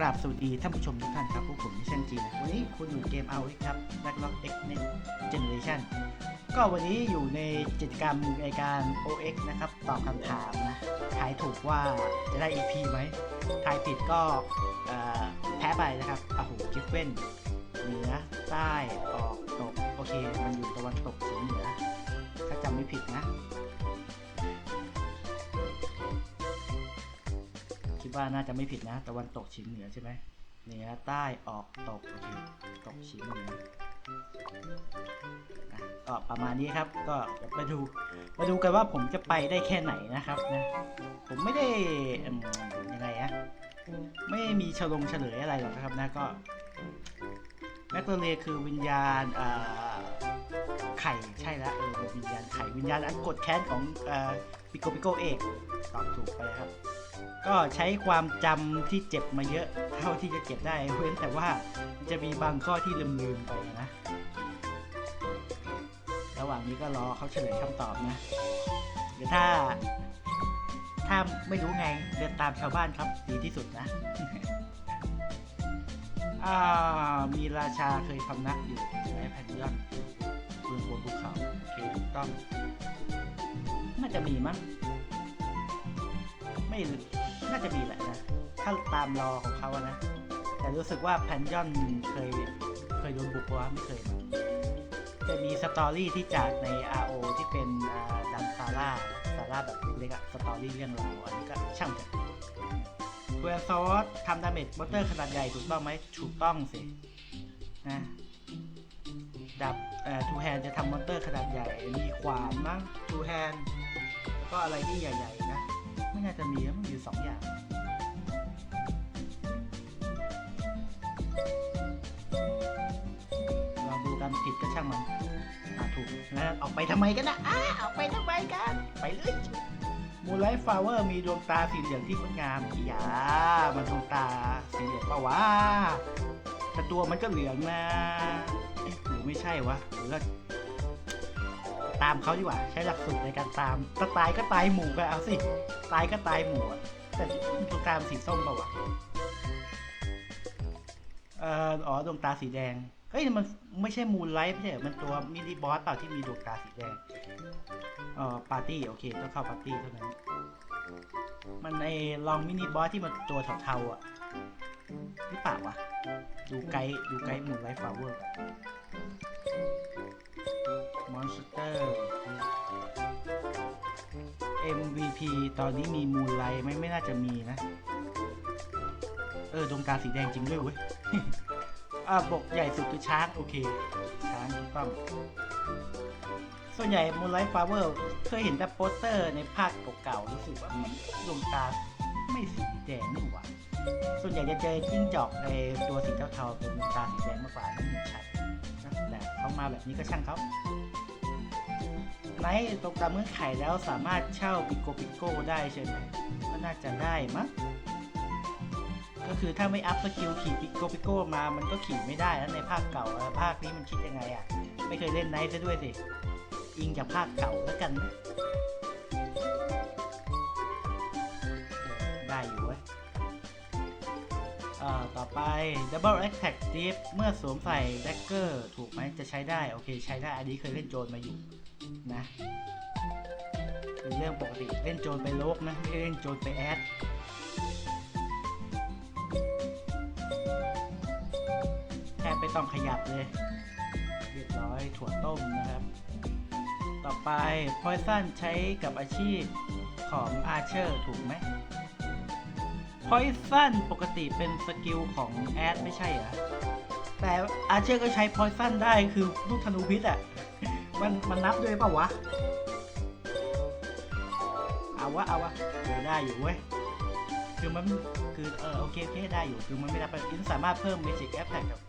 กราบสวัสดีท่านผู้ชมทุกท่านครับพวกผมมิชชั่นจีนะวันนี้คุณอยู่เกมเอาครับ Backlog X Next Generation ก็วันนี้อยู่ในกิจกรรมในการ OX นะครับตอบคำถามนะทายถูกว่าจะได้ EP ไหมทายผิดก็แพ้ไปนะครับอะโหกิฟเว่นเหนือใต้ออกตก โอเค มันอยู่ตะวันตกเฉียงเหนือถ้าจำไม่ผิดนะ ดว่าน่าจะไม่ผิดนะ ตะวันตกเฉียงเหนือใช่ไหมเหนือใต้ออกตกโอเคตกเฉียงเหนือก็ประมาณนี้ครับ ก็มาดูมาดูกันว่าผมจะไปได้แค่ไหนนะครับนะผมไม่ได้อืมยังไงอะไม่มีฉลงเฉลยอะไรหรอกนะครับนะก็แมคโครเรคือวิญญาณอ่าไข่ใช่แล้วเออวิญญาณไข่วิญญาณอันกดแค้นของ ปิโกปิโกเอกตอบถูกไปครับ ก็ใช้ความจำที่เจ็บมาเยอะ เท่าที่จะเจ็บได้เว้นแต่ว่าจะมีบางข้อที่ลืมๆไปนะ ระหว่างนี้ก็รอเขาเฉลยคำตอบนะหรือถ้า ถ้าไม่รู้ไงเดินตามชาวบ้านครับดีที่สุดนะอ่ามีราชาเคยพำนักอยู่ในแผ่นดินเมื องบนภูเขาโอเคถูกต้อง น่าจะมีมั้งไม่น่าจะมีแหละนะถ้าตามรอของเขาอะนะ แต่รู้สึกว่าแพนยอนเคยเคยโดนบุกวะไม่เคย จะมีสตอรี่ที่จากใน RO ที่เป็นดันซาร่าซาร่าแบบเล็กๆอะสตอรี่เรื่องราวอันนี้ก็ช่างเถอะเวลซอสทำดาเมจมอเตอร์ขนาดใหญ่ถูกต้องไหมถูกต้องสินะดับ ทูแฮนจะทำมอนเตอร์ขนาดใหญ่ มีขวานมั้งทูแฮนก็อะไรที่ใหญ่ ๆ นะ ไม่น่าจะมีมันอยู่สองอย่างลองดูกันผิดก็ช่างมันอ่าถูกแล้วออกไปทำไมกันนะอ้าออกไปทำไมกัน ไปเลยมูไลท์ฟลาเวอร์มีดวงตาสีเหลืองที่งดงามอีหยามันดวงตาสีเหลืองปะวะแต่ตัวมันก็เหลืองนะ หรือไม่ใช่วะหรือว่าตามเขาดีกว่า ใช้หลักสูตรในการตามถ้าตายก็ตายหมู่ก็เอาสิ ตายก็ตายหมู่อะแต่ดวงตาสีส้มเปะวะเอ่ออ๋อดวงตาสีแดงเฮ้ยมันไม่ใช่มูนไลท์ไม่ใช่เหรอมันตัวมินิบอสเปล่าที่มีดวงตาสีแดงเอ่อปาร์ตี้โอเคต้องเข้าปาร์ตี้เท่านั้น มันไอ้ลองมินิบอสที่มันตัวเทาๆอะ หรือเปล่าวะ ดูไกด์ดูไกด์มูนไลท์ฟลาเวอร์มอนสเตอร์ MVP ตอนนี้มีมูนไลท์ไหมไม่น่าจะมีนะ เออดวงตาสีแดงจริงด้วยเว้ย อ่าบกใหญ่สุดคือช้าง โอเค ช้างถูกต้อง ส่วนใหญ่มูนไลท์ฟลาเวอร์เคยเห็นแต่โปสเตอร์ในภาคเก่าๆรู้สึกว่าดวงตาไม่สีแดงนี่หว่า ส่วนใหญ่จะเจอจิ้งจอกในตัวสีเทาๆเป็นตาสีแดงมากกว่านั่นเห็นชัดนะแต่เขามาแบบนี้ก็ช่างเขาไนท์ตรงตามเงื่อนไขแล้วสามารถเช่าปิโกปิโก้ได้ใช่ไหมก็น่าจะได้มั้งก็คือถ้าไม่อัพสกิลขี่ปิโกปิโก้มามันก็ขี่ไม่ได้แล้วในภาคเก่าภาคนี้มันคิดยังไงอะ ไม่เคยเล่นไนท์ซะด้วยสิ อิงจากภาคเก่าแล้วกันนะ ต่อไป Double Attack Deep เมื่อสวมใส่ Dagger ถูกไหมจะใช้ได้ โอเค ใช้ได้ อันนี้เคยเล่นโจรมาอยู่นะเป็นเรื่องปกติ เล่นโจรไปโลกนะ ไม่เล่นโจรไปแอดแทบไม่ต้องขยับเลย เรียบร้อยถั่วต้มนะครับ ต่อไปพอยซันใช้กับอาชีพของอาเชอร์ถูกไหม พอยซันปกติเป็นสกิลของแอดไม่ใช่เหรอแต่อาเชอร์ก็ใช้พอยซันได้คือลูกธนูพิษอะ มันมันนับด้วยเปล่าวะ เอาวะเอาวะเออได้อยู่เว้ย คือมันคือเออโอเคโอเคได้อยู่ คือมันไม่ได้เป็นอินสามารถเพิ่ม Magic Attack กับ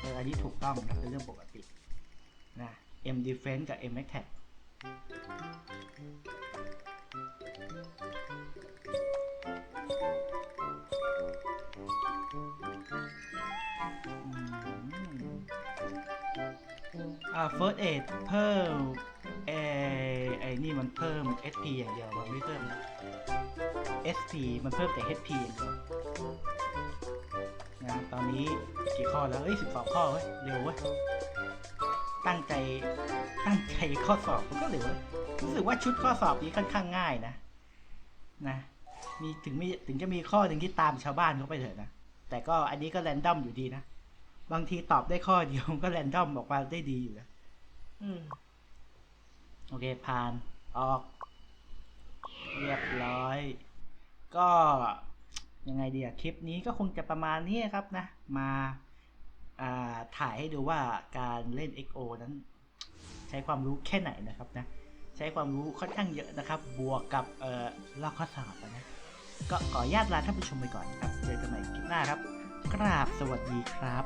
เอออันนี้ถูกต้องนะเป็นเรื่องปกตินะ M Defense กับ M Attack อ่า First Aid เพิ่มเออไอ้นี่มันเพิ่ม SP อย่างเดียวมันไม่เพิ่ม SP มันเพิ่มแต่ HP อย่างเดียวนะตอนนี้กี่ข้อแล้ว เอ้ยสิบสองข้อเว้ย เร็วเว้ย ตั้งใจ ตั้งใจข้อสอบมันก็เร็วเว้ย รู้สึกว่าชุดข้อสอบนี้ค่อนข้างง่ายนะ นะ มีถึงมีถึงจะมีข้อหนึ่งที่ตามชาวบ้านเขาไปเถอะนะ แต่ก็อันนี้ก็แรนดอมอยู่ดีนะ บางทีตอบได้ข้อเดียวก็แรนดอมออกมาได้ดีอยู่นะอืมโอเค ผ่าน ออก เรียบร้อย ก็ยังไงดีอะคลิปนี้ก็คงจะประมาณนี้ครับนะ มาอ่าถ่ายให้ดูว่าการเล่น XO นั้น ใช้ความรู้แค่ไหนนะครับนะ ใช้ความรู้ค่อนข้างเยอะนะครับ บวกกับเอ่อลอกข้อสอบอะนะ ก็ขออนุญาตลาท่านผู้ชมไปก่อนครับ เจอกันใหม่คลิปหน้าครับ กราบสวัสดีครับ